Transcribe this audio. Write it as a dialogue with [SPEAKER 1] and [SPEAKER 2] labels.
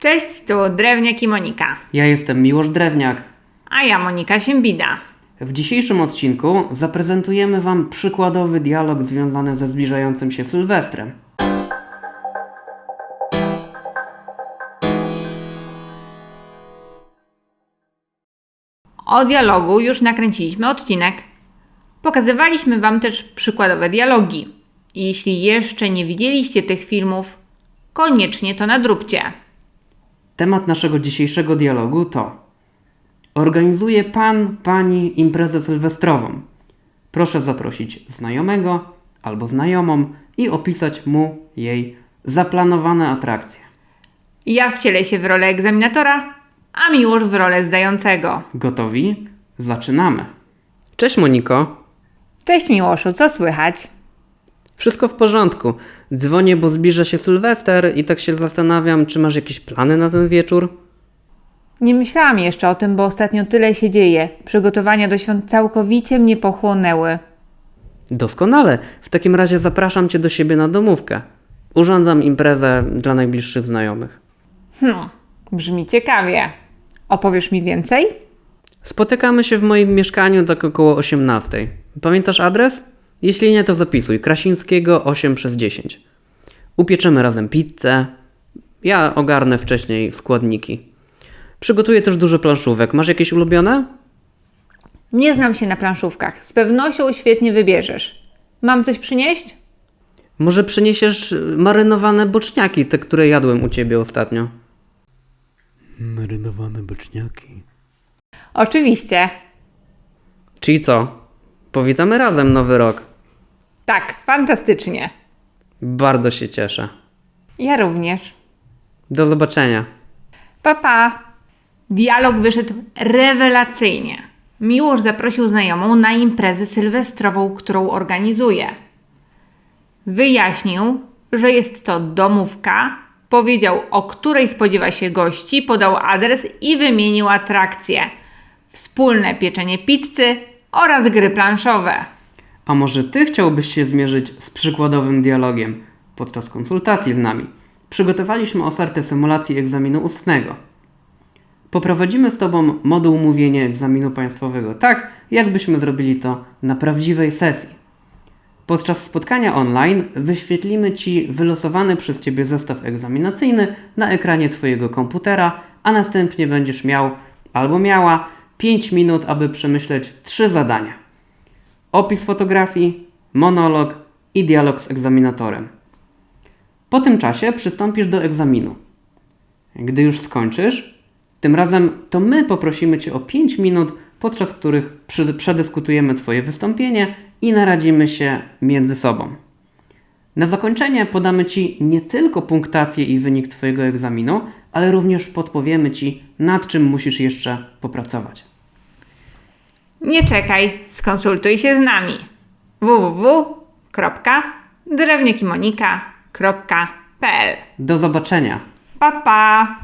[SPEAKER 1] Cześć, tu Drewniak i Monika.
[SPEAKER 2] Ja jestem Miłosz Drewniak.
[SPEAKER 1] A ja Monika Siembida.
[SPEAKER 2] W dzisiejszym odcinku zaprezentujemy Wam przykładowy dialog związany ze zbliżającym się Sylwestrem.
[SPEAKER 1] O dialogu już nakręciliśmy odcinek. Pokazywaliśmy Wam też przykładowe dialogi. Jeśli jeszcze nie widzieliście tych filmów, koniecznie to nadróbcie.
[SPEAKER 2] Temat naszego dzisiejszego dialogu to Organizuje Pan, Pani imprezę sylwestrową. Proszę zaprosić znajomego albo znajomą i opisać mu jej zaplanowane atrakcje.
[SPEAKER 1] Ja wcielę się w rolę egzaminatora, a Miłosz w rolę zdającego.
[SPEAKER 2] Gotowi? Zaczynamy. Cześć Moniko.
[SPEAKER 1] Cześć Miłoszu, co słychać?
[SPEAKER 2] Wszystko w porządku. Dzwonię, bo zbliża się Sylwester i tak się zastanawiam, czy masz jakieś plany na ten wieczór?
[SPEAKER 1] Nie myślałam jeszcze o tym, bo ostatnio tyle się dzieje. Przygotowania do świąt całkowicie mnie pochłonęły.
[SPEAKER 2] Doskonale. W takim razie zapraszam Cię do siebie na domówkę. Urządzam imprezę dla najbliższych znajomych.
[SPEAKER 1] Hmm, brzmi ciekawie. Opowiesz mi więcej?
[SPEAKER 2] Spotykamy się w moim mieszkaniu tak około 18. Pamiętasz adres? Jeśli nie, to zapisuj. Krasińskiego 8 przez 10. Upieczemy razem pizzę. Ja ogarnę wcześniej składniki. Przygotuję też dużo planszówek. Masz jakieś ulubione?
[SPEAKER 1] Nie znam się na planszówkach. Z pewnością świetnie wybierzesz. Mam coś przynieść?
[SPEAKER 2] Może przyniesiesz y, marynowane boczniaki, te, które jadłem u ciebie ostatnio. Marynowane boczniaki.
[SPEAKER 1] Oczywiście.
[SPEAKER 2] Czyli co? Powitamy razem nowy rok.
[SPEAKER 1] Tak, fantastycznie.
[SPEAKER 2] Bardzo się cieszę.
[SPEAKER 1] Ja również.
[SPEAKER 2] Do zobaczenia.
[SPEAKER 1] Papa. Dialog wyszedł rewelacyjnie. Miłosz zaprosił znajomą na imprezę sylwestrową, którą organizuje. Wyjaśnił, że jest to domówka, powiedział o której spodziewa się gości, podał adres i wymienił atrakcje. Wspólne pieczenie pizzy oraz gry planszowe.
[SPEAKER 2] A może ty chciałbyś się zmierzyć z przykładowym dialogiem podczas konsultacji z nami? Przygotowaliśmy ofertę symulacji egzaminu ustnego. Poprowadzimy z tobą moduł mówienia egzaminu państwowego tak, jakbyśmy zrobili to na prawdziwej sesji. Podczas spotkania online wyświetlimy Ci wylosowany przez Ciebie zestaw egzaminacyjny na ekranie Twojego komputera, a następnie będziesz miał albo miała 5 minut, aby przemyśleć trzy zadania: opis fotografii, monolog i dialog z egzaminatorem. Po tym czasie przystąpisz do egzaminu. Gdy już skończysz, tym razem to my poprosimy Cię o 5 minut, podczas których przedyskutujemy Twoje wystąpienie i naradzimy się między sobą. Na zakończenie podamy Ci nie tylko punktację i wynik Twojego egzaminu, ale również podpowiemy Ci, nad czym musisz jeszcze popracować.
[SPEAKER 1] Nie czekaj, skonsultuj się z nami. www.drewniakimonika.pl
[SPEAKER 2] Do zobaczenia!
[SPEAKER 1] Pa, pa!